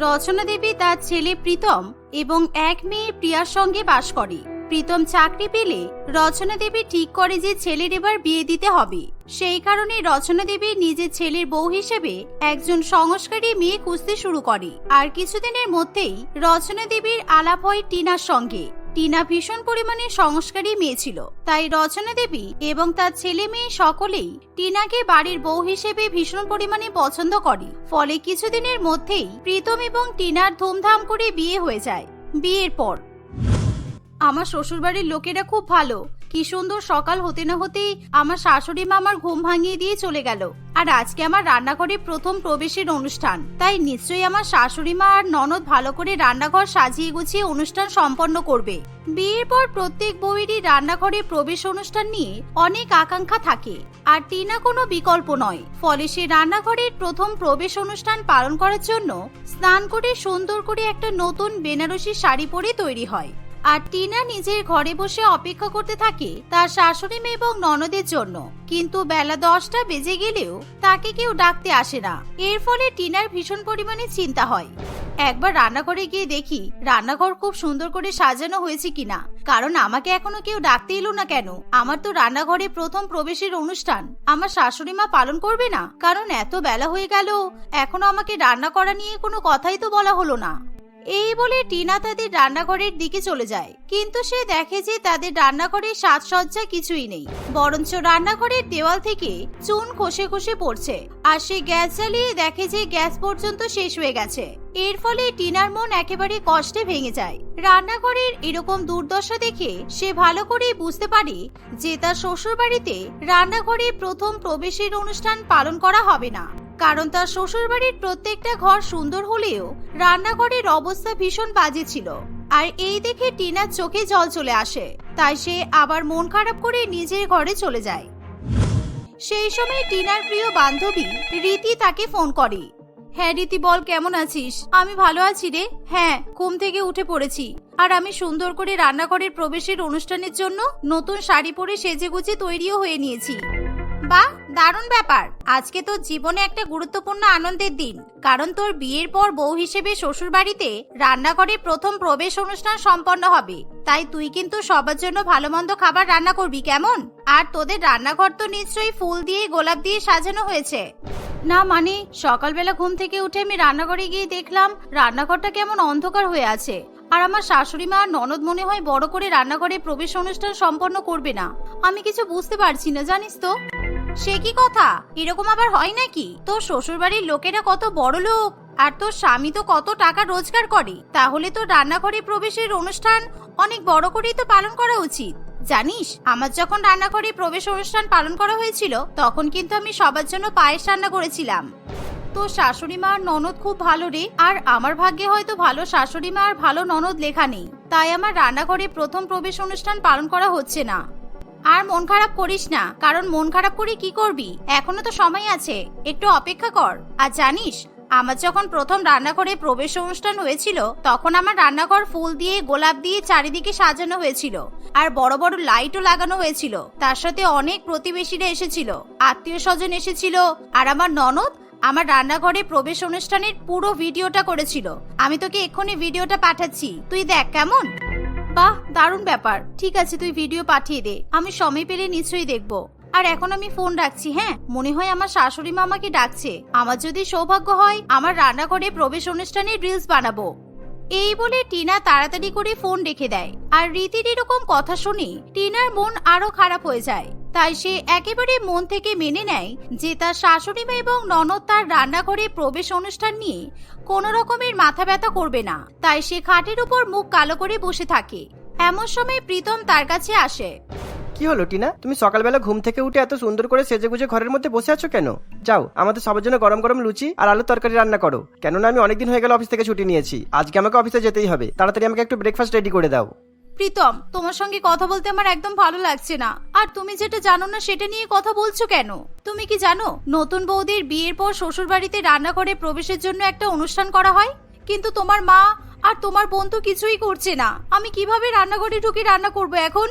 রচনা দেবী তার ছেলে প্রীতম এবং এক মেয়ে প্রিয়ার সঙ্গে বাস করে। প্রীতম চাকরি পেলে রচনা দেবী ঠিক করে যে ছেলের এবার বিয়ে দিতে হবে। সেই কারণে রচনা দেবী নিজের ছেলের বউ হিসেবে একজন সংস্কারী মেয়ে খুঁজতে শুরু করে। আর কিছুদিনের মধ্যেই রচনা দেবীর আলাপ হয় টিনার সঙ্গে। টিনা ভীষণ পরিমাণে সংস্কারী মেয়ে ছিল। তাই রচনা দেবী এবং তার ছেলে মেয়ে সকলেই টিনাকে বাড়ির বউ হিসেবে ভীষণ পরিমাণে পছন্দ করে। ফলে কিছুদিনের মধ্যেই প্রীতম এবং টিনার ধুমধাম করে বিয়ে হয়ে যায়। বিয়ের পর। আমার শ্বশুরবাড়ির লোকেরা খুব ভালো। কি সুন্দর সকাল হতে না হতেই আমার শাশুড়ি মা আমার ঘুম ভাঙিয়ে দিয়ে চলে গেল। আর আজকে আমার রান্নাঘরে প্রথম প্রবেশের অনুষ্ঠান। তাই নিশ্চয়ই আমার শাশুড়ি মা আর ননদ ভালো করে রান্নাঘর সাজিয়ে গুছিয়ে অনুষ্ঠান সম্পন্ন করবে। বিয়ের পর প্রত্যেক বউয়েরই রান্নাঘরে প্রবেশ অনুষ্ঠান নিয়ে অনেক আকাঙ্ক্ষা থাকে। আর টিনা কোনো বিকল্প নয়। ফলে সে রান্নাঘরের প্রথম প্রবেশ অনুষ্ঠান পালন করার জন্য স্নান করে সুন্দর করে একটা নতুন বেনারসি শাড়ি পরে তৈরি হয়। আর টিনা নিজের ঘরে বসে অপেক্ষা করতে থাকে তার শাশুড়ি মেয়ে এবং ননদের জন্য। কিন্তু বেলা দশটা বেজে গেলেও তাকে কেউ ডাকতে আসে না। এর ফলে টিনার ভীষণ পরিমাণে চিন্তা হয়। একবার রান্নাঘরে গিয়ে দেখি, রান্নাঘর খুব সুন্দর করে সাজানো হয়েছে কিনা। কারণ আমাকে এখনও কেউ ডাকতে এলো না কেন? আমার তো রান্নাঘরে প্রথম প্রবেশের অনুষ্ঠান। আমার শাশুড়ি মা পালন করবে না? কারণ এত বেলা হয়ে গেল, এখনও আমাকে রান্না করা নিয়ে কোনো কথাই তো বলা হলো না। এই বলে টিনা তাদের রান্নাঘরের দিকে চলে যায়। কিন্তু সে দেখে যে তাদের রান্নাঘরে সাজসজ্জা কিছুই নেই। বরঞ্চ রান্নাঘরের দেওয়াল থেকে চুন খসে খসে পড়ছে। আর সে গ্যাস জ্বালিয়ে দেখে যে গ্যাস পর্যন্ত শেষ হয়ে গেছে। এর ফলে টিনার মন একেবারে কষ্টে ভেঙে যায়। রান্নাঘরের এরকম দুর্দশা দেখে সে ভালো করেই বুঝতে পারে যে তার শ্বশুর বাড়িতে রান্নাঘরে প্রথম প্রবেশের অনুষ্ঠান পালন করা হবে না। কারণ তার শ্বশুরবাড়ির প্রত্যেকটা ঘর সুন্দর হলেও রান্নাঘরের অবস্থা ভীষণ বাজে ছিল। আর এই দেখে টিনার চোখে জল চলে আসে। তাই সে আবার মন খারাপ করে নিজের ঘরে চলে যায়। সেই সময় টিনার প্রিয় বান্ধবী রীতি তাকে ফোন করে। হ্যাঁ রীতি, বল কেমন আছিস? আমি ভালো আছি রে। হ্যাঁ ঘুম থেকে উঠে পড়েছি। আর আমি সুন্দর করে রান্নাঘরের প্রবেশের অনুষ্ঠানের জন্য নতুন শাড়ি পরে সেজে গুজে তৈরিও হয়ে নিয়েছি। বাহ দারুণ ব্যাপার। আজকে তোর জীবনে একটা গুরুত্বপূর্ণ আনন্দের দিন। কারণ তোর বিয়ের পর বউ হিসেবে শ্বশুর বাড়িতে রান্নাঘরে প্রথম প্রবেশ অনুষ্ঠান সম্পন্ন হবে। তাই তুই কিন্তু সবার জন্য ভালো মন্দ খাবার রান্না করবি, কেমন? আর তোদের রান্নাঘর তো নিশ্চয়ই ফুল দিয়ে, গোলাপ দিয়ে সাজানো হয়েছে। না মানে সকালবেলা ঘুম থেকে উঠে আমি রান্নাঘরে গিয়ে দেখলাম রান্নাঘরটা কেমন অন্ধকার হয়ে আছে। আর আমার শাশুড়ি মা ননদ মনে হয় বড় করে রান্নাঘরে প্রবেশ অনুষ্ঠান সম্পন্ন করবে না। আমি কিছু বুঝতে পারছি না, জানিস তো। সে কি কথা? এরকম আবার হয় নাকি? তোর শ্বশুর বাড়ির লোকেরা কত বড় লোক, আর তোর স্বামী তো কত টাকা রোজগার করে। তাহলে তো রান্নাঘরে প্রবেশের অনুষ্ঠান অনেক বড় করেই তো পালন করা উচিত। জানিস, আমার যখন রান্নাঘরে প্রবেশ অনুষ্ঠান পালন করা হয়েছিল, তখন কিন্তু আমি সবার জন্য পায়েস রান্না করেছিলাম। তো শাশুড়ি মা আর ননদ খুব ভালো রে, আর আমার ভাগ্যে হয়তো ভালো শাশুড়ি মা আর ভালো ননদ লেখা নেই। তাই আমার রান্নাঘরে প্রথম প্রবেশ অনুষ্ঠান পালন করা হচ্ছে না। আর মন খারাপ করিস না, কারণ মন খারাপ করে কি করবি? এখনও তো সময় আছে, একটু অপেক্ষা কর। আর জানিস আমার যখন প্রথম রান্নাঘরে প্রবেশ অনুষ্ঠান হয়েছিল, তখন আমার রান্নাঘর ফুল দিয়ে, গোলাপ দিয়ে চারিদিকে সাজানো হয়েছিল। আর বড় বড় লাইটও লাগানো হয়েছিল। তার সাথে অনেক প্রতিবেশীরা এসেছিল। আত্মীয় স্বজন এসেছিল। আর আমার ননদ আমার রান্নাঘরে প্রবেশ অনুষ্ঠানের পুরো ভিডিওটা করেছিল। আমি তোকে এক্ষুনি ভিডিওটা পাঠাচ্ছি। তুই দেখ কেমন? বাহ, দারুণ ব্যাপার। ঠিক আছে, তুই ভিডিও পাঠিয়ে দে। আমি সময় পেলে নিশ্চয়ই দেখব। আর এখন আমি ফোন রাখছি হ্যাঁ? মনে হয় আমার শাশুড়ি মা আমাকে ডাকছে। আমার যদি সৌভাগ্য হয়, আমার রান্নাঘরে প্রবেশ অনুষ্ঠানের রিলস বানাবো। এই বলে টিনা তাড়াতাড়ি করে ফোন রেখে দেয়। আর রীতির এরকম কথা শুনে টিনার মন আরও খারাপ হয়ে যায়। তাই সে একেবারে মন থেকে মেনে নেয় যে তার শাশুড়ি মা এবং ননদ তার রান্নাঘরে প্রবেশ অনুষ্ঠান নিয়ে কোনো রকমের মাথা ব্যথা করবে না। তাই সে খাটের উপর মুখ কালো করে বসে থাকে। এমন সময় প্রীতম তার কাছে আসে। কি হলো, টিনা? তুমি সকালবেলা ঘুম থেকে উঠে এত সুন্দর করে সেজে গুজে ঘরের মধ্যে বসে আছো কেন? যাও, আমাদের সবার জন্য গরম গরম লুচি আর আলুর তরকারি রান্না করো। কেননা আমি অনেকদিন হয়ে গেল অফিস থেকে ছুটি নিয়েছি। আজকে আমাকে অফিসে যেতেই হবে। তাড়াতাড়ি আমাকে একটু ব্রেকফাস্ট রেডি করে দাও। প্রীতম, তোমার সঙ্গে কথা বলতে আমার একদম ভালো লাগছে না। আর তুমি যেটা জানো না, সেটা নিয়ে কথা বলছো কেন? তুমি কি জানো, নতুন বৌদির বিয়ের পর শ্বশুর বাড়িতে রান্নাঘরে প্রবেশের জন্য একটা অনুষ্ঠান করা হয়? কিন্তু তোমার মা আর তোমার বোন তো কিছুই করছে না। আমি কীভাবে রান্নাঘরে ঢুকে রান্না করব এখন?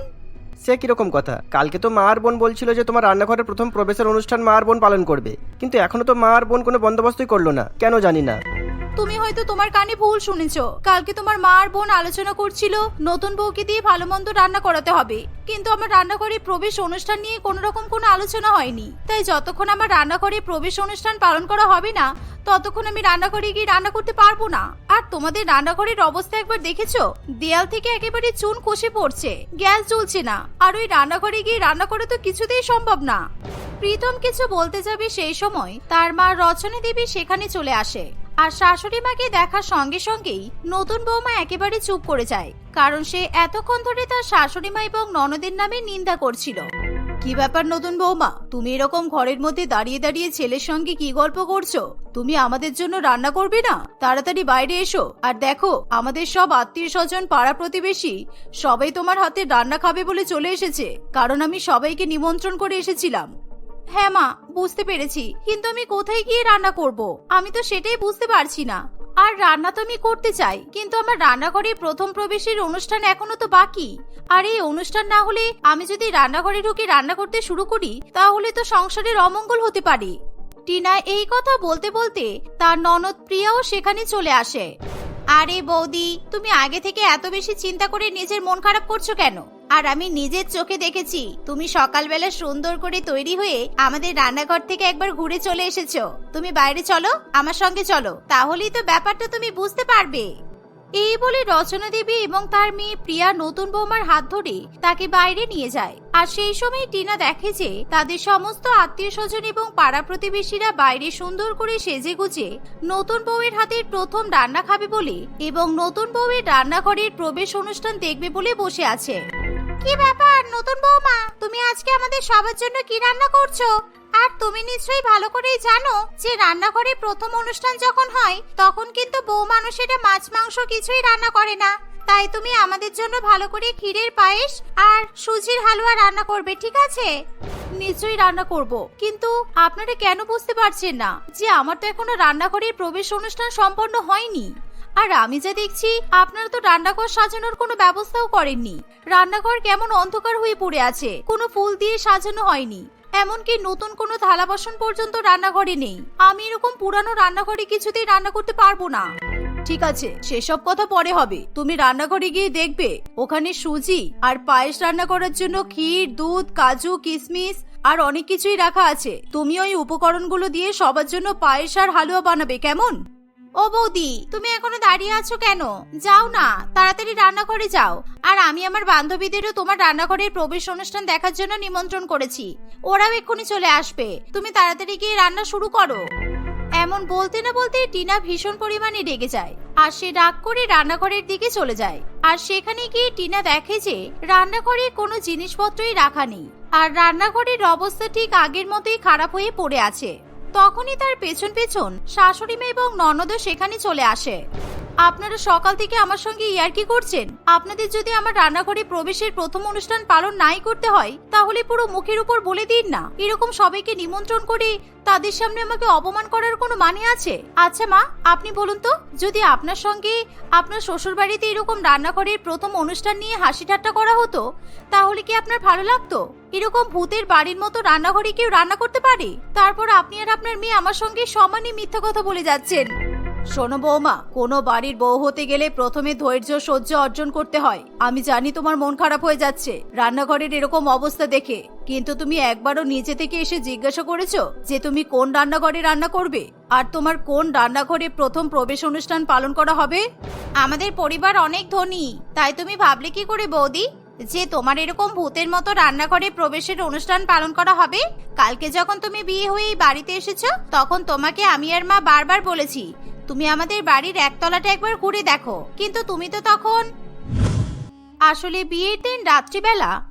সে কীরকম কথা? কালকে তো মা আর বোন বলছিল যে তোমার রান্নাঘরের প্রথম প্রবেশের অনুষ্ঠান মা আর বোন পালন করবে। কিন্তু এখনও তো মা আর বোন কোনো বন্দোবস্তই করল না। কেন জানি না। তুমি হয়তো তোমার কানে ভুল শুনেছ। কালকে তোমার মা আর বোন আলোচনা করছিল, নতুন বউকে দিয়ে ভালো মন্দ রান্না করাতে হবে। কিন্তু আমার রান্নাঘরে প্রবেশ অনুষ্ঠান নিয়ে কোনো রকম কোনো আলোচনা হয়নি। তাই যতক্ষণ আমার রান্নাঘরে প্রবেশ অনুষ্ঠান পালন করা হবে না, ততক্ষণ আমি রান্নাঘরে গিয়ে রান্না করতে পারব না। আর তোমাদের রান্নাঘরের অবস্থা একবার দেখেছ? দেয়াল থেকে একেবারে চুন খসে পড়ছে। গ্যাস জ্বলছে না। আর ওই রান্নাঘরে গিয়ে রান্না করা তো কিছুতেই সম্ভব না। প্রীতম কিছু বলতে যাবে সেই সময়, তার মা রচনা দেবী সেখানে চলে আসে। আর শাশুড়ি মাকে দেখার সঙ্গে সঙ্গেই নতুন বৌমা একেবারে চুপ করে যায়, কারণ সে এতক্ষণ ধরে তার শাশুড়ি মা এবং ননদের নামে নিন্দা করছিল। কি ব্যাপার নতুন বৌমা? তুমি এরকম ঘরের মধ্যে দাঁড়িয়ে দাঁড়িয়ে ছেলের সঙ্গে কি গল্প করছ? তুমি আমাদের জন্য রান্না করবে না? তাড়াতাড়ি বাইরে এসো। আর দেখো, আমাদের সব আত্মীয় স্বজন পাড়া প্রতিবেশী, সবাই তোমার হাতে রান্না খাবে বলে চলে এসেছে, কারণ আমি সবাইকে নিমন্ত্রণ করে এসেছিলাম। হ্যাঁ মা, বুঝতে পেরেছি। কিন্তু আমি কোথায় গিয়ে রান্না করব? আমি তো সেটাই বুঝতে পারছি না। আর রান্না তো আমি করতে চাই, কিন্তু আমার রান্নাঘরে প্রথম প্রবেশের অনুষ্ঠান এখনও তো বাকি। আর এই অনুষ্ঠান না হলে আমি যদি রান্নাঘরে ঢুকে রান্না করতে শুরু করি, তাহলে তো সংসারের অমঙ্গল হতে পারে। টিনা এই কথা বলতে বলতে তার ননদ প্রিয়াও সেখানে চলে আসে। আরে বৌদি, তুমি আগে থেকে এত বেশি চিন্তা করে নিজের মন খারাপ করছ কেন? আর আমি নিজের চোখে দেখেছি, তুমি সকালবেলা সুন্দর করে তৈরি হয়ে আমাদের রান্নাঘর থেকে একবার ঘুরে চলে এসেছ। তুমি বাইরে চলো, আমার সঙ্গে চলো, তাহলেই তো ব্যাপারটা তুমি বুঝতে পারবে। এই বলে রচনা দেবী এবং তার মেয়ে প্রিয়া নতুন বৌমার হাত ধরে তাকে বাইরে নিয়ে যায়। আর সেই সময় টিনা দেখে যে তাদের সমস্ত আত্মীয় স্বজন এবং পাড়া প্রতিবেশীরা বাইরে সুন্দর করে সেজে গুজে নতুন বউয়ের হাতের প্রথম রান্না খাবে বলে এবং নতুন বউয়ের রান্নাঘরের প্রবেশ অনুষ্ঠান দেখবে বলে বসে আছে। কি ব্যাপার, নতুন বৌমা? তুমি আজকে আমাদের সবার জন্য কি রান্না করছ? আর তুমি নিশ্চয়ই ভালো করেই জানো যে রান্নাঘরে প্রথম অনুষ্ঠান যখন হয়, তখন কিন্তু বউ মানুষেরা মাছ, মাংস কিছুই রান্না করে না। তাই তুমি আমাদের জন্য ভালো করে ক্ষীরের পায়েস আর সুজির হালুয়া রান্না করবে, ঠিক আছে? নিশ্চয়ই রান্না করব। কিন্তু আপনারা কেন বুঝতে পারছেন না যে আমার তো এখনও রান্নাঘরের প্রবেশ অনুষ্ঠান সম্পন্ন হয়নি? আর আমি যা দেখছি, আপনারা তো রান্নাঘর সাজানোর কোনো ব্যবস্থাও করেননি। রান্নাঘর কেমন অন্ধকার হয়ে পড়ে আছে, কোনো ফুল দিয়ে সাজানো হয়নি। এমনকি নতুন কোনো থালা বাসন পর্যন্ত রান্নাঘরে নেই। আমি এরকম পুরানো রান্নাঘরে কিছুতেই রান্না করতে পারব না। ঠিক আছে, সেসব কথা পরে হবে। তুমি রান্নাঘরে গিয়ে দেখবে, ওখানে সুজি আর পায়েস রান্না করার জন্য ক্ষীর, দুধ, কাজু কিশমিশ আর অনেক কিছুই রাখা আছে। তুমি ওই উপকরণগুলো দিয়ে সবার জন্য পায়েস আর হালুয়া বানাবে, কেমন? ও বৌদি, তুমি এখনও দাঁড়িয়ে আছো কেন? যাও না, তাড়াতাড়ি রান্নাঘরে যাও। আর আমি আমার বান্ধবীদেরও তোমার রান্নাঘরের প্রবেশ অনুষ্ঠান দেখার জন্য নিমন্ত্রণ করেছি। ওরাও এক্ষুনি চলে আসবে। তুমি তাড়াতাড়ি গিয়ে রান্না শুরু করো। এমন বলতে না বলতে টিনা ভীষণ পরিমাণে রেগে যায়। আর সে রাগ করে রান্নাঘরের দিকে চলে যায়। আর সেখানে গিয়ে টিনা দেখে যে রান্নাঘরে কোনো জিনিসপত্রই রাখা নেই। আর রান্নাঘরের অবস্থা ঠিক আগের মতোই খারাপ হয়ে পড়ে আছে। তখনই তার পেছন পেছন শাশুড়ি মেয়ে এবং ননদও সেখানে চলে আসে। আপনারা সকাল থেকে আমার সঙ্গে ইয়ার্কি করছেন? আপনাদের যদি আমার রান্নাঘরে প্রবেশের প্রথম অনুষ্ঠান পালন নাই করতে হয়, তাহলে পুরো মুখের উপর বলে দিন না। এরকম সবাইকে নিমন্ত্রণ করে তাদের সামনে আমাকে অপমান করার কোনো মানে আছে? আচ্ছা মা, আপনি বলুন তো, যদি আপনার সঙ্গে আপনার শ্বশুর বাড়িতে এরকম রান্নাঘরের প্রথম অনুষ্ঠান নিয়ে হাসি ঠাট্টা করা হতো, তাহলে কি আপনার ভালো লাগতো? এরকম ভূতের বাড়ির মতো রান্নাঘরে কেউ রান্না করতে পারে? তারপর আপনি আর আপনার মেয়ে আমার সঙ্গে সমানই মিথ্যা কথা বলে যাচ্ছেন। শোনো বৌমা, কোনো বাড়ির বউ হতে গেলে প্রথমে ধৈর্য, সহ্য অর্জন করতে হয়। আমি জানি তোমার মন খারাপ হয়ে যাচ্ছে। রান্নাঘরের এরকম অবস্থা দেখে। কিন্তু তুমি একবারও নিজে থেকে এসে জিজ্ঞাসা করেছ যে তুমি কোন রান্নাঘরে রান্না করবে? আর তোমার কোন রান্নাঘরে প্রথম প্রবেশ অনুষ্ঠান পালন করা হবে? আমাদের পরিবার অনেক ধনী। তাই তুমি ভাবলে কি করে বৌদি? যে তোমার এরকম ভূতের মতো রান্নাঘরে প্রবেশের অনুষ্ঠান পালন করা হবে? কালকে যখন তুমি বিয়ে হয়ে বাড়িতে এসেছ, তখন তোমাকে আমি আর মা বারবার বলেছি তুমি আমাদের বাড়ির একতলাটা একবার ঘুরে দেখো। কিন্তু তুমি তো তখন আসলে বিয়ের দিন রাত্রিবেলা?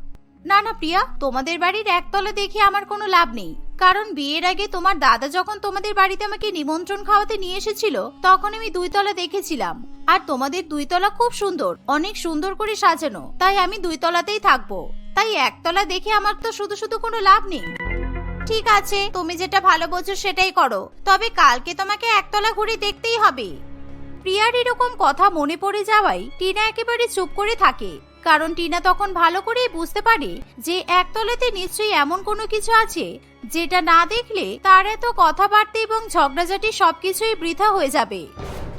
না না, প্রিয়া, তোমাদের বাড়ির একতলা দেখে আমার কোনো লাভ নেই। কারণ বিয়ের আগে তোমার দাদা যখন তোমাদের বাড়িতে আমাকে নিমন্ত্রণ খাওয়াতে নিয়ে এসেছিল, তখন আমি দুইতলা দেখেছিলাম। আর তোমাদের দুইতলা খুব সুন্দর, অনেক সুন্দর করে সাজানো। তাই আমি দুইতলাতেই থাকব। তাই একতলা দেখে আমার তো শুধু শুধু কোনো লাভ নেই। ঠিক আছে, তুমি যেটা ভালো বোঝো সেটাই করো। তবে কালকে তোমাকে একতলা ঘুরে দেখতেই হবে। প্রিয়ার এরকম কথা মনে পড়ে যাওয়ায় টিনা একেবারে চুপ করে থাকে। কারণ টিনা তখন ভালো করেই বুঝতে পারে যে একতলাতে নিশ্চয়ই এমন কোনো কিছু আছে, যেটা না দেখলে তার এত কথাবার্তা এবং ঝগড়াঝাটি সবকিছুই বৃথা হয়ে যাবে।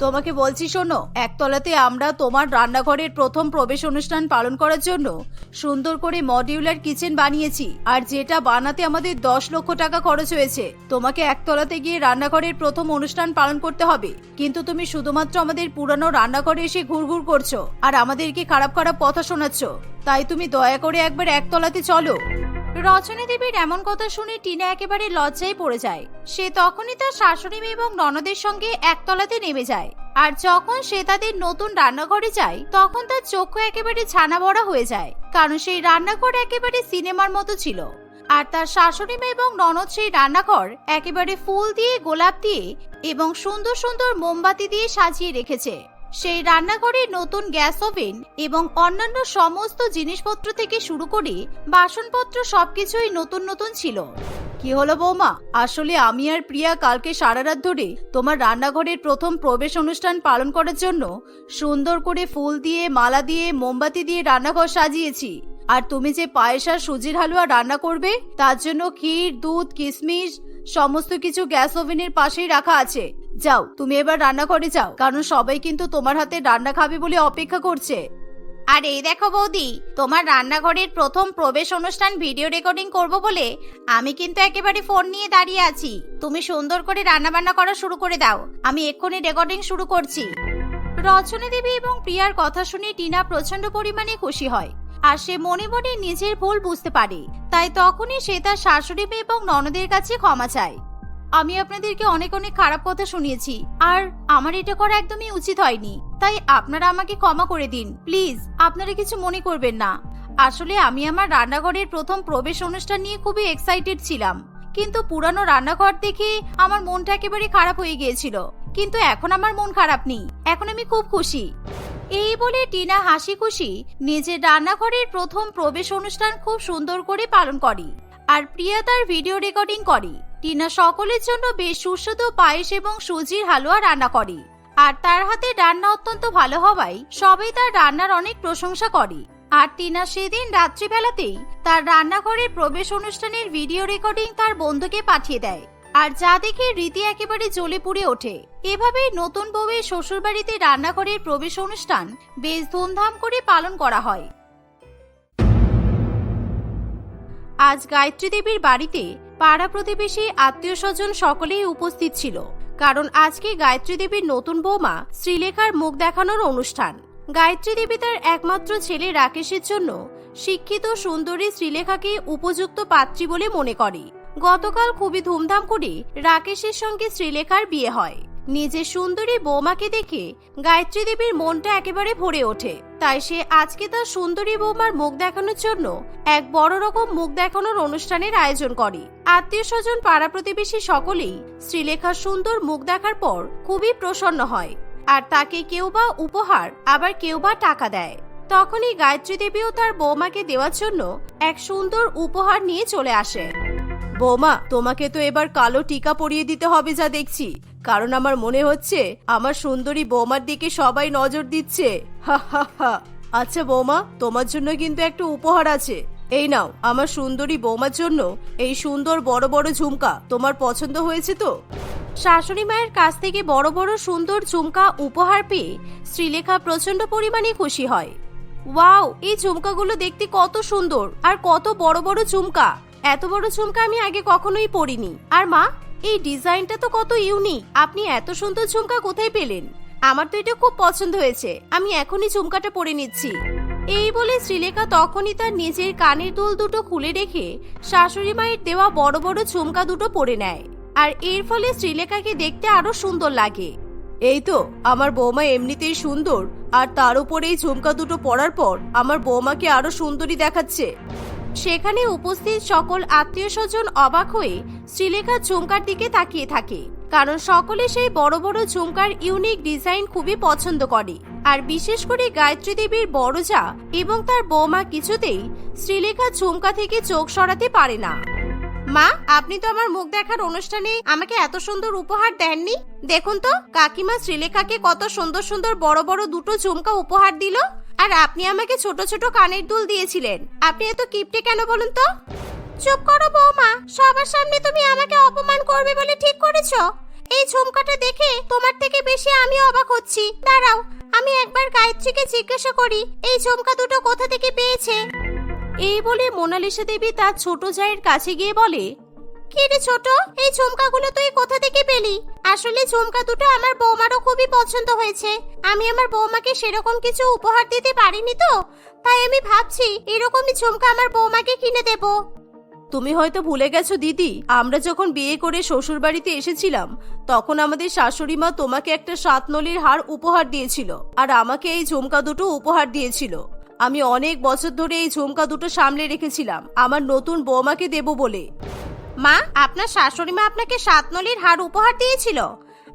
তোমাকে বলছি, শোনো, একতলাতে আমরা তোমার রান্নাঘরের প্রথম প্রবেশ অনুষ্ঠান পালন করার জন্য সুন্দর করে মডিউলার কিচেন বানিয়েছি, আর যেটা বানাতে আমাদের দশ লক্ষ টাকা খরচ হয়েছে, তোমাকে একতলাতে গিয়ে রান্নাঘরের প্রথম অনুষ্ঠান পালন করতে হবে। কিন্তু তুমি শুধুমাত্র আমাদের পুরানো রান্নাঘরে এসে ঘুরঘুর করছ, আর আমাদেরকে খারাপ খারাপ কথা শোনাচ্ছ। তাই তুমি দয়া করে একবার একতলাতে চলো। রচনা দেবীর এমন কথা শুনে টিনা একেবারে লজ্জায় পড়ে যায়। সে তখনই তার শাশুড়ি মেয়ে এবং ননদের সঙ্গে একতলাতে নেমে যায়। আর যখন সে তাদের নতুন রান্নাঘরে যায়, তখন তার চক্ষু একেবারে ছানা ভরা হয়ে যায়, কারণ সেই রান্নাঘর একেবারে সিনেমার মতো ছিল। আর তার শাশুড়ি মেয়ে এবং ননদ সেই রান্নাঘর একেবারে ফুল দিয়ে, গোলাপ দিয়ে এবং সুন্দর সুন্দর মোমবাতি দিয়ে সাজিয়ে রেখেছে। সেই রান্নাঘরে নতুন গ্যাস ওভেন এবং অন্যান্য সমস্ত জিনিসপত্র থেকে শুরু করে বাসনপত্র সবকিছুই নতুন নতুন ছিল। কি হলো বৌমা? আসলে আমি আর প্রিয়া কালকে সারা রাত ধরে তোমার রান্নাঘরের প্রথম প্রবেশ অনুষ্ঠান পালন করার জন্য সুন্দর করে ফুল দিয়ে, মালা দিয়ে, মোমবাতি দিয়ে রান্নাঘর সাজিয়েছি। আর তুমি যে পায়েস আর সুজির হালুয়া রান্না করবে, তার জন্য ক্ষীর, দুধ, কিশমিশ সমস্ত কিছু গ্যাস ওভেনের পাশেই রাখা আছে। যাও, তুমি এবার রান্নাঘরে যাও, কারণ সবাই কিন্তু তোমার হাতে রান্না খাবে বলে অপেক্ষা করছে। আর এই দেখো বৌদি, তোমার রান্নাঘরের প্রথম প্রবেশ অনুষ্ঠান ভিডিও রেকর্ডিং করব বলে আমি কিন্তু একেবারে ফোন নিয়ে দাঁড়িয়ে আছি। তুমি সুন্দর করে রান্না বান্না করা শুরু করে দাও, আমি এক্ষুনি রেকর্ডিং শুরু করছি। রচনা দেবী এবং প্রিয়ার কথা শুনে টিনা প্রচণ্ড পরিমাণে খুশি হয়। আর সে মনে মনে নিজের ভুল বুঝতে পারে। তাই তখনই সে তার শাশুড়ি মেয়ে এবং ননদের কাছে ক্ষমা চায়। আমি আপনাদেরকে অনেক অনেক খারাপ কথা শুনিয়েছি, আর আমার এটা করা একদমই উচিত হয়নি। তাই আপনারা আমাকে ক্ষমা করে দিন। প্লিজ, আপনারা কিছু মনে করবেন না। আসলে আমি আমার রান্নাঘরের প্রথম প্রবেশ অনুষ্ঠান নিয়ে খুবই এক্সাইটেড ছিলাম। কিন্তু পুরানো রান্নাঘর দেখে আমার মনটা একেবারে খারাপ হয়ে গিয়েছিল। কিন্তু এখন আমার মন খারাপ নেই। এখন আমি খুব খুশি। এই বলে টিনা হাসি খুশি নিজের রান্নাঘরের প্রথম প্রবেশ অনুষ্ঠান খুব সুন্দর করে পালন করে। আর প্রিয়া তার ভিডিও রেকর্ডিং করে। টিনা সকলের জন্য বেশ সুস্বাদু পায়েস এবং সুজির হালুয়া রান্না করে। আর তার হাতে রান্না অত্যন্ত ভালো হওয়ায় সবাই তার রান্নার অনেক প্রশংসা করে। আর টিনা সেদিন রাত্রিবেলাতেই তার রান্নাঘরের প্রবেশ অনুষ্ঠানের ভিডিও রেকর্ডিং তার বন্ধুকে পাঠিয়ে দেয়। আর যা দেখে রীতি একেবারে জ্বলে পুড়ে ওঠে। এভাবেই নতুন বউয়ের শ্বশুরবাড়িতে রান্নাঘরের প্রবেশ অনুষ্ঠান বেশ ধুমধাম করে পালন করা হয়। আজ গায়ত্রী দেবীর বাড়িতে পাড়া প্রতিবেশী আত্মীয় স্বজন সকলেই উপস্থিত ছিল। কারণ আজকে গায়ত্রী দেবীর নতুন বৌমা শ্রীলেখার মুখ দেখানোর অনুষ্ঠান। গায়ত্রী দেবী তার একমাত্র ছেলে রাকেশের জন্য শিক্ষিত সুন্দরী শ্রীলেখাকে উপযুক্ত পাত্রী বলে মনে করে। গতকাল খুবই ধুমধাম করে রাকেশের সঙ্গে শ্রীলেখার বিয়ে হয়। নিজের সুন্দরী বৌমাকে দেখে গায়ত্রী দেবীর মনটা একেবারে ভরে ওঠে। তাই সে আজকে তার সুন্দরী বৌমার মুখ দেখানোর জন্য এক বড় রকম মুখ দেখানোর অনুষ্ঠানের আয়োজন করে। আত্মীয় স্বজন, পাড়া প্রতিবেশী সকলেই শ্রীলেখার সুন্দর মুখ দেখার পর খুবই প্রসন্ন হয়। আর তাকে কেউ বা উপহার, আবার কেউ বা টাকা দেয়। তখনই গায়ত্রী দেবীও তার বৌমাকে দেওয়ার জন্য এক সুন্দর উপহার নিয়ে চলে আসে। বৌমা, তোমাকে তো এবার কালো টিকা পরিয়ে দিতে হবে যা দেখছি। কারণ আমার মনে হচ্ছে, আমার সুন্দরী বৌমার দিকে সবাই নজর দিচ্ছে। হা হা হা। আচ্ছা বৌমা, তোমার জন্য কিন্তু একটা উপহার আছে। এই নাও, আমার সুন্দরী বৌমার জন্য এই সুন্দর বড় বড় ঝুমকা। তোমার পছন্দ হয়েছে তো? শাশুড়ি মায়ের কাছ থেকে বড় বড় সুন্দর ঝুমকা উপহার পেয়ে শ্রীলেখা প্রচণ্ড পরিমাণে খুশি হয়। ওয়াও, এই ঝুমকাগুলো দেখতে কত সুন্দর আর কত বড় বড় ঝুমকা। এত বড় ঝুমকা আমি আগে কখনোই পরিনি আর মা, এই ডিজাইনটা তো কত ইউনিক আপনি এত সুন্দর ঝুমকা কোথায় পেলেন? আমার তো এটা খুব পছন্দ হয়েছে। আমি এখনই ঝুমকাটা পরে নিচ্ছি। এই বলে শ্রীলেখা তখনই তার নিজের কানের দুল দুটো খুলে রেখে শাশুড়ি মায়ের দেওয়া বড় বড় ঝুমকা দুটো পরে নেয়। আর এর ফলে শ্রীলেখাকে দেখতে আরও সুন্দর লাগে। এই তো, আমার বৌমা এমনিতেই সুন্দর। আর তার উপরে এই ঝুমকা দুটো পরার পর আমার বৌমাকে আরও সুন্দরী দেখাচ্ছে। সেখানে উপস্থিত সকল আত্মীয় স্বজন অবাক হয়ে শ্রীলেখার ঝুমকার দিকে তাকিয়ে থাকে, কারণ সকলে সেই বড় বড় ঝুমকার ইউনিক ডিজাইন খুবই পছন্দ করে। আর বিশেষ করে গায়ত্রী দেবীর বড় যা এবং তার বৌমা কিছুতেই শ্রীলেখা ঝুমকা থেকে চোখ সরাতে পারে না। মা, আপনি তো আমার মুখ দেখার অনুষ্ঠানে আমাকে এত সুন্দর উপহার দেননি? দেখুন তো, কাকিমা শ্রীলেখাকে কত সুন্দর সুন্দর বড় বড় দুটো ঝুমকা উপহার দিল। আর আপনি আমাকে ছোট ছোট কানের দুল দিয়েছিলেন। আপনি এত কিপটে কেন বলুন তো? চুপ করো বৌমা, সবার সামনে তুমি আমাকে অপমান করবে বলে ঠিক করেছ। এই ঝুমকাটা দেখে তোমার থেকে বেশি আমি অবাক হচ্ছি। দাঁড়াও, আমি একবার গায়ত্রীকে জিজ্ঞাসা করি, এই ঝুমকা দুটো কোথা থেকে পেয়েছে? এই বলে মোনালিসা দেবী তার ছোট জায়ের কাছে গিয়ে বলে কি রে ছোট? এই ঝুমকাগুলো তুই কোথা থেকে পেলি? আসলে ঝুমকা দুটো আমার বৌমারও খুবই পছন্দ হয়েছে। আমি আমার বৌমাকে সেরকম কিছু উপহার দিতে পারিনি তো? তাই আমি ভাবছি এরকমই ঝুমকা আমার বৌমাকে কিনে দেব। তুমি হয়তো ভুলে গেছো দিদি, আমরা যখন বিয়ে করে শ্বশুর বাড়িতে এসেছিলাম, তখন আমাদের শাশুড়ি মা তোমাকে একটা সাতনলির হার উপহার দিয়েছিল, আর আমাকে এই ঝুমকা দুটো উপহার দিয়েছিল। আমি অনেক বছর ধরে এই ঝুমকা দুটো সামলে রেখেছিলাম, আমার নতুন বৌমাকে দেব বলে। মা, আপনার শাশুড়ি মা আপনাকে সাতনলির হার উপহার দিয়েছিল।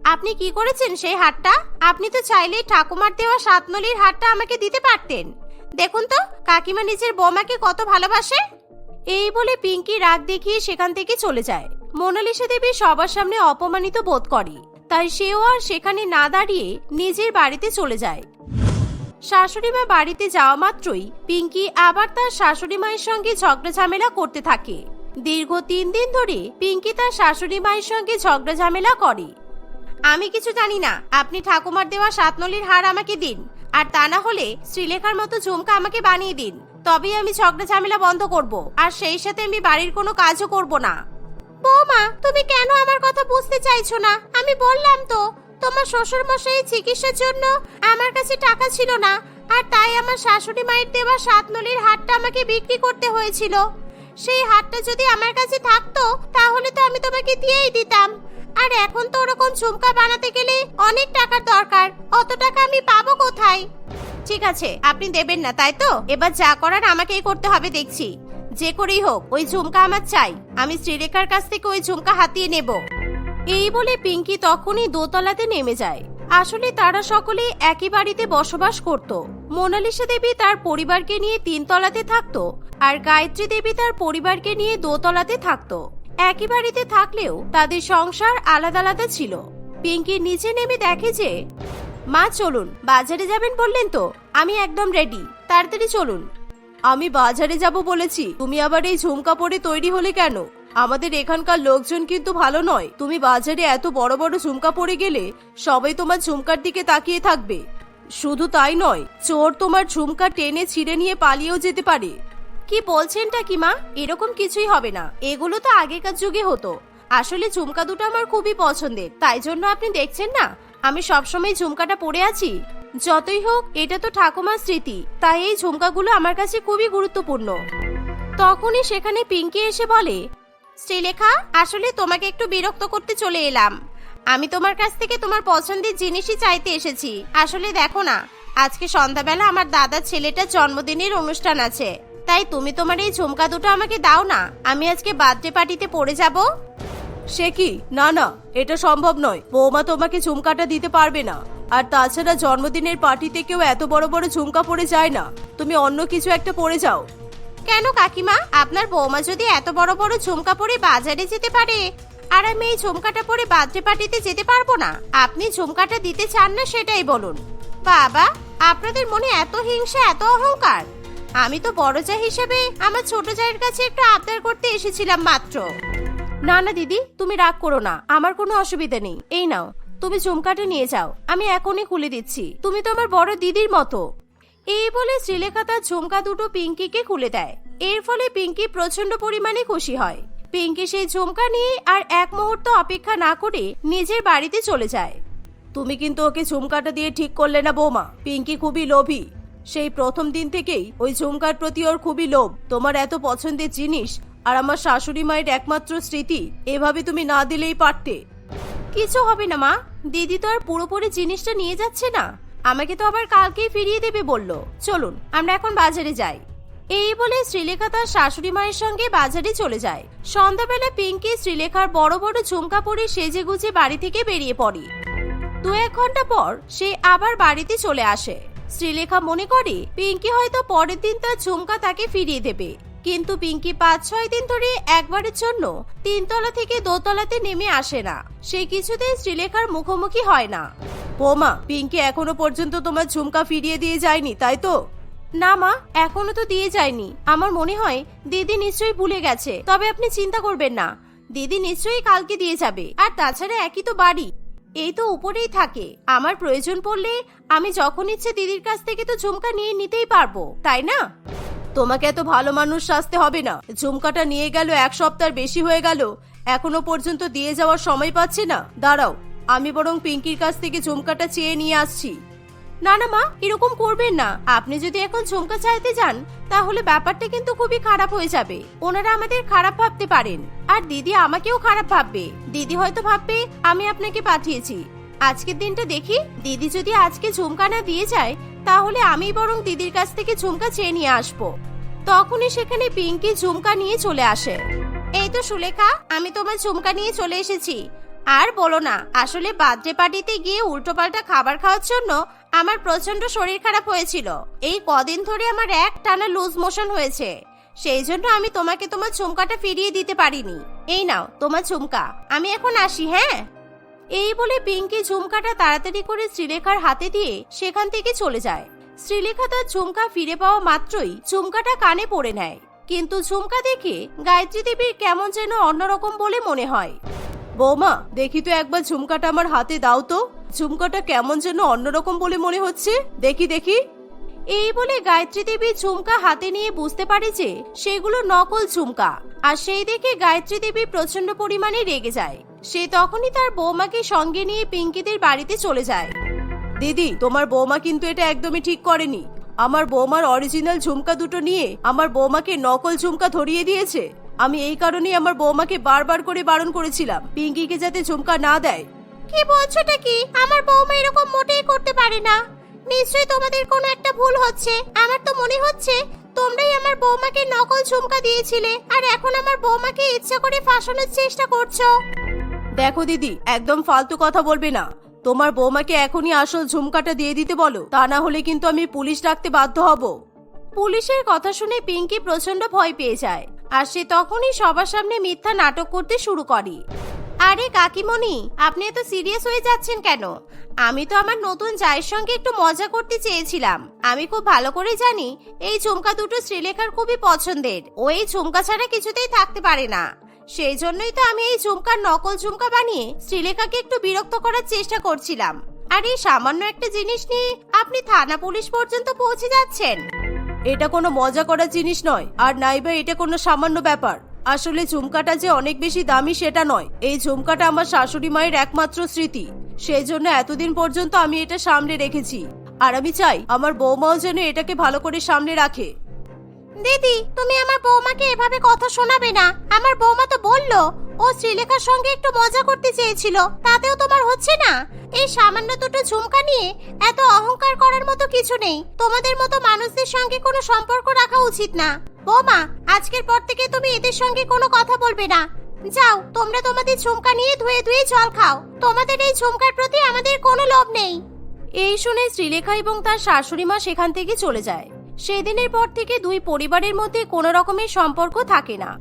আপনি কি করেছেন সেই হারটা আপনি তো চাইলেই ঠাকুমার দেওয়া সাতনলির হারটা আমাকে দিতে পারতেন। দেখুন তো, কাকিমা নিজের বৌমাকে কত ভালোবাসে। এই বলে পিঙ্কি রাগ দেখিয়ে সেখান থেকে চলে যায়। মোনালিসা দেবী সবার সামনে অপমানিত বোধ করে। তাই সেও আর সেখানে না দাঁড়িয়ে নিজের বাড়িতে চলে যায়। শাশুড়ি মা বাড়িতে যাওয়া মাত্রই পিঙ্কি আবার তার শাশুড়ি মায়ের সঙ্গে ঝগড়া ঝামেলা করতে থাকে। দীর্ঘ তিন দিন ধরে পিঙ্কি তার শাশুড়ি মায়ের সঙ্গে ঝগড়া ঝামেলা করে। আমি কিছু জানি না, আপনি ঠাকুমার দেওয়া সাতনলির হার আমাকে দিন, আর তা না হলে শ্রীলেখার মতো ঝুমকা আমাকে বানিয়ে দিন। তবেই আমি ঝগড়া ঝামেলা বন্ধ করব, আর সেই সাথে আমি বাড়ির কোনো কাজও করব না। বৌমা, তুমি কেন আমার কথা বুঝতে চাইছো না? আমি বললাম তো, তোমার শ্বশুর মশাই চিকিৎসার জন্য আমার কাছে টাকা ছিল না, আর তাই আমার শাশুড়ি মায়ের দেওয়া সাতনলির হাটটা আমাকে বিক্রি করতে হয়েছিল। সেই হাটটা যদি আমার কাছে থাকতো, তাহলে তো আমি তোমাকে দিয়েই দিতাম। আর এখন তো ওরকম ঝুমকা বানাতে গেলে অনেক টাকার দরকার, অত টাকা আমি পাবো কোথায়? ঠিক আছে, আপনি দেবেন না, তাই তো? এবার যা করার আমাকেই করতে হবে, দেখছি। যে করেই হোক, ওই ঝুমকা আমার চাই। আমি শ্রীরেখার কাছ থেকে ওই ঝুমকা হাতিয়ে নেব। এই বলে পিঙ্কি তখনই দোতলাতে নেমে যায়। আসলে তারা সকলে একই বাড়িতে বসবাস করত। মোনালিসা দেবী তার পরিবারকে নিয়ে তিনতলাতে থাকত আর গায়ত্রী দেবী তার পরিবারকে নিয়ে দোতলাতে থাকতো। একই বাড়িতে থাকলেও তাদের সংসার আলাদা আলাদা ছিল। পিঙ্কি নিচে নেমে দেখে যে, মা, চলুন। বাজারে যাবেন বললেন তো? আমি একদম রেডি তাড়াতাড়ি চলুন। আমি বাজারে যাব বলেছি। তুমি আবার এই ঝুমকা পরে তৈরি হলে কেন? আমাদের এখানকার লোকজন কিন্তু ভালো নয়। তুমি বাজারে এত বড় বড় ঝুমকা পরে গেলে সবাই তোমার ঝুমকার দিকে তাকিয়ে থাকবে। শুধু তাই নয়, চোর তোমার ঝুমকা টেনে ছিঁড়ে নিয়ে পালিয়েও যেতে পারে। কি বলছেনটা কি মা? এরকম কিছুই হবে না। এগুলো তো আগেকার যুগে হতো। আসলে ঝুমকা দুটো আমার খুবই পছন্দের। তাই জন্য আপনি দেখছেন না? আমি সবসময় ঝুমকাটা পরে আছি। যতই হোক, এটা তো ঠাকুমার স্মৃতি, তাই এই ঝুমকাগুলো আমার কাছে খুবই গুরুত্বপূর্ণ। তখনই সেখানে পিঙ্কি এসে বলে, শ্রীলেখা, আসলে তোমাকে একটু বিরক্ত করতে চলে এলাম। আমি তোমার কাছ থেকে তোমার পছন্দের জিনিসই চাইতে এসেছি। আসলে দেখো না, আজকে সন্ধ্যাবেলা আমার দাদার ছেলেটার জন্মদিনের অনুষ্ঠান আছে। তাই তুমি তোমার এই ঝুমকা দুটো আমাকে দাও না, আমি আজকে বার্থডে পার্টিতে পড়ে যাব। সে কি? না না, এটা সম্ভব নয়। বৌমা তোমাকে ঝুমকাটা দিতে পারবে না। আর তাছাড়া জন্মদিনের পার্টিতে কেউ এত বড় বড় ঝুমকা পরে যায় না। তুমি অন্য কিছু একটা পরে যাও। কেন কাকিমা? আপনার বৌমা যদি এত বড় বড় ঝুমকা পরে বাজারে যেতে পারে, আর আমি এই ঝুমকাটা পরে বার্থডে পার্টিতে যেতে পারব না? আপনি ঝুমকাটা দিতে চান না সেটাই বলুন। বাবা, আপনাদের মনে এত হিংসা, এত অহংকার? আমি তো বড় যা হিসেবে আমার ছোট জায়ের কাছে একটু আবদার করতে এসেছিলাম মাত্র। না না, দিদি, তুমি রাগ করো না। আমার কোনো অসুবিধা নেই। এই নাও। তুমি ঝুমকাটা নিয়ে যাও। আমি এখনই খুলে দিচ্ছি। তুমি তো আমার বড় দিদির মতো। এই বলে শ্রীলেখা তার ঝুমকা দুটো পিঙ্কিকে খুলে দেয়। এর ফলে পিঙ্কি প্রচণ্ড পরিমাণে খুশি হয়। পিঙ্কি সেই ঝুমকা নিয়ে আর এক মুহূর্ত অপেক্ষা না করে নিজের বাড়িতে চলে যায়। তুমি কিন্তু ওকে ঝুমকাটা দিয়ে ঠিক করলে না বৌমা। পিঙ্কি খুবই লোভী। সেই প্রথম দিন থেকেই ওই ঝুমকার প্রতি ওর খুবই লোভ। তোমার এত পছন্দের জিনিস আর আমার শাশুড়ি মায়ের একমাত্র স্মৃতি, এভাবে তুমি না দিলেই পারতে। কিছু হবে না, মা। দিদি তো আর পুরোপুরি জিনিসটা নিয়ে যাচ্ছে না। আমাকে তো আবার কালকেই ফিরিয়ে দেবে বলল। চলুন, আমরা এখন বাজারে যাই। এই বলে শ্রীলেখা তার শাশুড়ি মায়ের সঙ্গে বাজারে চলে যায়। সন্ধ্যাবেলা পিঙ্কি শ্রীলেখার বড় বড় ঝুমকা পরে সেজে গুজে বাড়ি থেকে বেরিয়ে পড়ে। দু এক ঘণ্টা পর সে আবার বাড়িতে চলে আসে। শ্রীলেখা মনে করে, পিঙ্কি হয়তো পরের দিন তার ঝুমকা তাকে ফিরিয়ে দেবে। কিন্তু পিঙ্কি পাঁচ, ছয় দিন ধরে একবারের জন্য তিনতলা থেকে দোতলাতে নেমে আসে না। সে কিছুতেই শ্রীলেখার মুখোমুখি হয় না। বোমা, পিঙ্কি এখনও পর্যন্ত তোমার ঝুমকা ফিরিয়ে দিয়ে যায়নি, তাই তো? না মা, এখনও তো দিয়ে যায়নি। আমার মনে হয় দিদি নিশ্চয়ই ভুলে গেছে, তবে আপনি চিন্তা করবেন না। দিদি নিশ্চয়ই কালকে দিয়ে যাবে, আর তাছাড়া একই তো বাড়ি। এই তো উপরেই থাকে। আমার প্রয়োজন পড়লে আমি যখন ইচ্ছে দিদির কাছ থেকে তো ঝুমকা নিয়ে নিতেই পারব, তাই না? তোমাকে এত ভালো মানুষ সাজতে হবে না। ঝুমকাটা নিয়ে গেল, এক সপ্তাহ বেশি হয়ে গেল। এখনও পর্যন্ত দিয়ে যাওয়ার সময় পাচ্ছি না। দাঁড়াও, আমি বরং পিঙ্কির কাছ থেকে ঝুমকাটা চেয়ে নিয়ে আসছি। না না, মা, এরকম করবেন না। আপনি যদি এখন ঝুমকা চাইতে যান, তাহলে ব্যাপারটা কিন্তু খুবই খারাপ হয়ে যাবে। ওনারা আমাদের খারাপ ভাবতে পারেন। আর দিদি আমাকেও খারাপ ভাববে। দিদি হয়তো ভাববে, আমি আপনাকে পাঠিয়েছি। আজকের দিনটা দেখি। দিদি যদি আজকে ঝুমকা না দিয়ে যায়, তাহলে আমি বরং দিদির কাছ থেকে ঝুমকা চেয়ে নিয়ে আসব। তখনই সেখানে পিঙ্কি ঝুমকা নিয়ে চলে আসে। এই তো সুলেখা, আমি তোমার ঝুমকা নিয়ে চলে এসেছি। আর বলো না, আসলে বার্থডে পার্টিতে গিয়ে উল্টোপাল্টা খাবার খাওয়ার জন্য আমার প্রচণ্ড শরীর খারাপ হয়েছিল। এই কদিন ধরে আমার এক টানা লুজ মোশন হয়েছে। সেই জন্য আমি তোমাকে তোমার ঝুমকাটা ফিরিয়ে দিতে পারিনি। এই নাও, তোমার ঝুমকা। আমি এখন আসি হ্যাঁ? এই বলে পিঙ্কি ঝুমকাটা তাড়াতাড়ি করে শ্রীলেখার হাতে দিয়ে সেখান থেকে চলে যায়। শ্রীলেখা তার ঝুমকা ফিরে পাওয়া মাত্রই ঝুমকাটা কানে পড়ে নেয়। কিন্তু ঝুমকা দেখে গায়ত্রী দেবীর কেমন যেন অন্যরকম বলে মনে হয়। বৌমা, দেখি তো একবার ঝুমকাটা আমার হাতে দাও তো। ঝুমকাটা কেমন যেন অন্যরকম বলে মনে হচ্ছে। দেখি দেখি। এই বলে গায়ত্রী দেবী ঝুমকা হাতে নিয়ে বুঝতে পারে যে সেগুলো নকল ঝুমকা। আর সেই দেখে গায়ত্রী দেবী প্রচণ্ড পরিমাণে রেগে যায়। সে তখনই তার বৌমাকে সঙ্গে নিয়ে পিঙ্কিদের বাড়িতে চলে যায়। দিদি তোমার বৌমা কিন্তু এটা একদমই ঠিক করেনি। আমার বৌমার অরিজিনাল ঝুমকা দুটো নিয়ে আমার বৌমাকে নকল ঝুমকা ধরিয়ে দিয়েছে। আমি এই কারণেই আমার বৌমাকে বারবার করে বারণ করেছিলাম পিঙ্কিকে যাতে ঝুমকা না দেয়। কি বলছোটা কি? আমার বৌমা এরকম মোটেই করতে পারে না। নিশ্চয়ই তোমাদের কোনো একটা ভুল হচ্ছে। আমার তো মনে হচ্ছে তোমরাই আমার বৌমাকে নকল ঝুমকা দিয়েছিলে আর এখন আমার বৌমাকে ইচ্ছা করে ফাঁসানোর চেষ্টা করছ। দেখো দিদি একদম ফালতু কথা বলবে না। তোমার বৌমাকে এখনই আসল ঝুমকাটা দিয়ে দিতে বলো তা না হলে কিন্তু আমি পুলিশ ডাকতে বাধ্য হব। পুলিশের কথা শুনে পিঙ্কি প্রচণ্ড ভয় পেয়ে যায় আর সে তখনই সবার সামনে মিথ্যা নাটক করতে শুরু করে। আরে কাকিমণি, আপনি এত সিরিয়াস হয়ে যাচ্ছেন কেন? আমি তো আমার নতুন জায়ের সঙ্গে একটু মজা করতে চেয়েছিলাম। আমি খুব ভালো করে জানি, এই ঝুমকা দুটো শ্রীলেখার খুবই পছন্দের। ও এই ঝুমকা ছাড়া কিছুতেই থাকতে পারে না। সেই জন্যই তো আমি এই ঝুমকার নকল ঝুমকা বানিয়ে শ্রীলেখাকে একটু বিরক্ত করার চেষ্টা করছিলাম। আর এই সামান্য একটা জিনিস নিয়ে আপনি থানা পুলিশ পর্যন্ত পৌঁছে যাচ্ছেন? এটা কোনো মজা করার জিনিস নয়, আর নাইবা এটা কোনো সামান্য ব্যাপার। আসলে ঝুমকাটা যে অনেক বেশি দামি সেটা নয়। এই ঝুমকাটা আমার শাশুড়ি মায়ের একমাত্র স্মৃতি। সেই জন্য এতদিন পর্যন্ত আমি এটা সামনে রেখেছি। আর আমি চাই আমার বৌমাও যেন এটাকে ভালো করে সামনে রাখে। দিদি, তুমি আমার বৌমাকে এভাবে কথা শোনাবে না। আমার বৌমা তো বলল, ও শ্রীলেখার সঙ্গে একটু মজা করতে চেয়েছিল। তাতেও তোমার হচ্ছে না? এই সামান্য দুটো ঝুমকা নিয়ে এত অহংকার করার মতো কিছু নেই। তোমাদের মতো মানুষদের সঙ্গে কোনো সম্পর্ক রাখা উচিত না। বৌমা, আজকের পর থেকে তুমি এদের সঙ্গে কোনো কথা বলবে না। যাও, তোমরা তোমাদের ঝুমকা নিয়ে ধুয়ে ধুয়ে জল খাও। তোমাদের এই ঝুমকার প্রতি আমাদের কোনো লোভ নেই। এই শুনে শ্রীলেখা এবং তার শাশুড়ি মা সেখান থেকে চলে যায়। সেদিনের পর থেকে দুই পরিবারের মধ্যে কোনো রকমের সম্পর্ক থাকে না।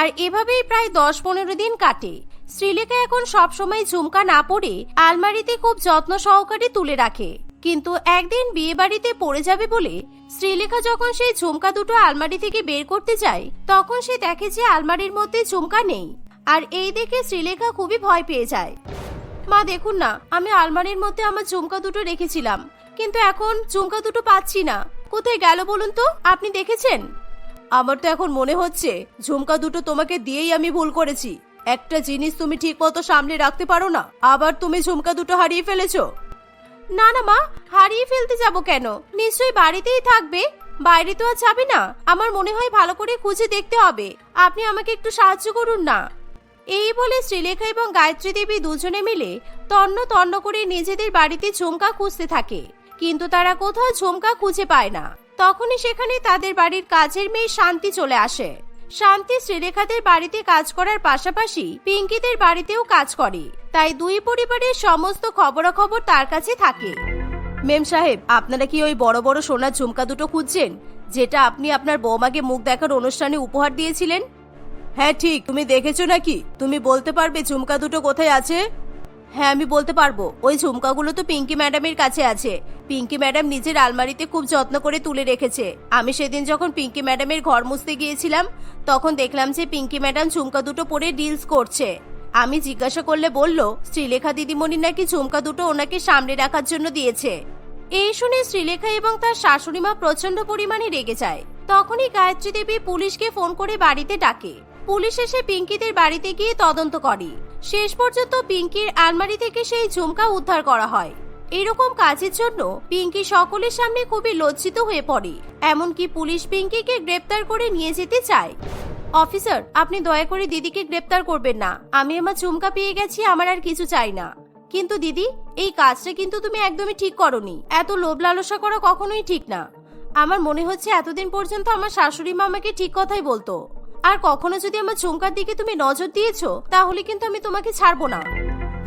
আর এভাবেই প্রায় দশ পনেরো দিন কাটে। শ্রীলেখা এখন সবসময় ঝুমকা না পরে আলমারিতে খুব যত্ন সহকারে তুলে রাখে। কিন্তু একদিন বিয়ে বাড়িতে পড়ে যাবে বলে শ্রীলেখা যখন সেই ঝুমকা দুটো আলমারি থেকে বের করতে যায়, তখন সে দেখে যে আলমারির মধ্যে ঝুমকা নেই। আর এই দেখে শ্রীলেখা খুবই ভয় পেয়ে যায়। মা, দেখুন না, আমি আলমারির মধ্যে আমার ঝুমকা দুটো রেখেছিলাম, কিন্তু এখন ঝুমকা দুটো পাচ্ছি না। কোথায় গেল বলুন তো, আপনি দেখেছেন? আমার তো এখন মনে হচ্ছে, ঝুমকা দুটো তোমাকে দিয়েই আমি ভুল করেছি। একটা জিনিস তুমি ঠিক মতো সামনে রাখতে পারো না, আবার তুমি ঝুমকা দুটো হারিয়ে ফেলেছো। না না মা, হারিয়ে ফেলতে যাব কেন? নিশ্চয়ই বাড়িতেই থাকবে। বাইরে তো আর যাবে না। আমার মনে হয় ভালো করে খুঁজে দেখতে হবে। আপনি আমাকে একটু সাহায্য করুন না। এই বলে শ্রীলেখা এবং গায়ত্রী দেবী দুজনে মিলে তন্ন তন্ন করে নিজেদের বাড়িতে ঝুমকা খুঁজতে থাকে। কিন্তু তারা কোথাও ঝুমকা খুঁজে পায় না। তখনই সেখানে তাদের বাড়ির কাজের মেয়ে শান্তি চলে আসে। শান্তি শ্রীলেখাদের বাড়িতে কাজ করার পাশাপাশি পিঙ্কিদের বাড়িতেও কাজ করে। তাই দুই পরিবারের সমস্ত খবরাখবর তার কাছে থাকে। মেম সাহেব, আপনারা কি ওই বড় বড় সোনার ঝুমকা দুটো খুঁজছেন, যেটা আপনি আপনার বৌমাকে মুখ দেখার অনুষ্ঠানে উপহার দিয়েছিলেন? হ্যাঁ ঠিক। তুমি দেখেছ নাকি? তুমি বলতে পারবে ঝুমকা দুটো কোথায় আছে? হ্যাঁ আমি বলতে পারব। ওই ঝুমকাগুলো তো পিঙ্কি ম্যাডামের কাছে আছে। পিঙ্কি ম্যাডাম নিজের আলমারিতে খুব যত্ন করে তুলে রেখেছে। আমি সেদিন যখন পিঙ্কি ম্যাডামের ঘর মুছতে গিয়েছিলাম, তখন দেখলাম যে পিঙ্কি ম্যাডাম ঝুমকা দুটো পরে ডিলস করছে। আমি জিজ্ঞাসা করলে বলল, শ্রীলেখা দিদিমণি নাকি ঝুমকা দুটো ওনাকে সামনে রাখার জন্য দিয়েছে। এই শুনে শ্রীলেখা এবং তার শাশুড়ি মা প্রচণ্ড পরিমাণে রেগে যায়। তখনই গায়ত্রী দেবী পুলিশকে ফোন করে বাড়িতে ডাকে। পুলিশ এসে পিঙ্কিদের বাড়িতে গিয়ে তদন্ত করে। শেষ পর্যন্ত পিঙ্কির আলমারি থেকে সেই ঝুমকা উদ্ধার করা হয়। এরকম কাজের জন্য পিঙ্কি সকলের সামনে খুবই লজ্জিত হয়ে পড়ে। এমনকি পুলিশ পিঙ্কিকে গ্রেপ্তার করে নিয়ে যেতে চায়। অফিসার, আপনি দয়া করে দিদিকে গ্রেপ্তার করবেন না। আমি আমার চুমকা পেয়ে গেছি, আমার আর কিছু চাই না। কিন্তু দিদি, এই কাজটা কিন্তু তুমি একদমই ঠিক করনি। এত লোভ লালসা করা কখনোই ঠিক না। আমার মনে হচ্ছে এতদিন পর্যন্ত আমার শাশুড়ি মা আমাকে ঠিক কথাই বলতো। আর কখনো যদি আমার চুমকার দিকে তুমি নজর দিয়েছ, তাহলে কিন্তু আমি তোমাকে ছাড়বো না।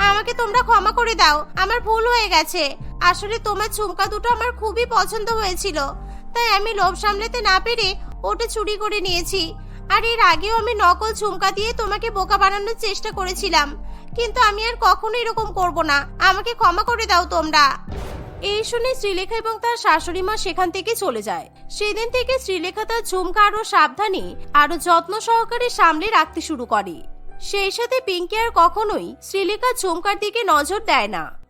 আমাকে তোমরা ক্ষমা করে দাও, আমার ভুল হয়ে গেছে। আসলে তোমার ঝুমকা দুটো আমার খুবই পছন্দ হয়েছিল। তাই আমি লোভ সামলাতে না পেরে ওটা চুরি করে নিয়েছি। আর এর আগেও আমি নকল ঝুমকা দিয়ে তোমাকে বোকা বানানোর চেষ্টা করেছিলাম। কিন্তু আমি আর কখনো এরকম করব না। আমাকে ক্ষমা করে দাও তোমরা। এই শুনে শ্রীলেখা এবং তার শাশুড়ি মা সেখান থেকে চলে যায়। সেদিন থেকে শ্রীলেখা তার ঝুমকা আরও সাবধানে আরও যত্ন সহকারে সামলে রাখতে শুরু করে। সেই সাথে পিঙ্কি আর কখনোই শ্রীলেখা ঝুমকার দিকে নজর দেয় না।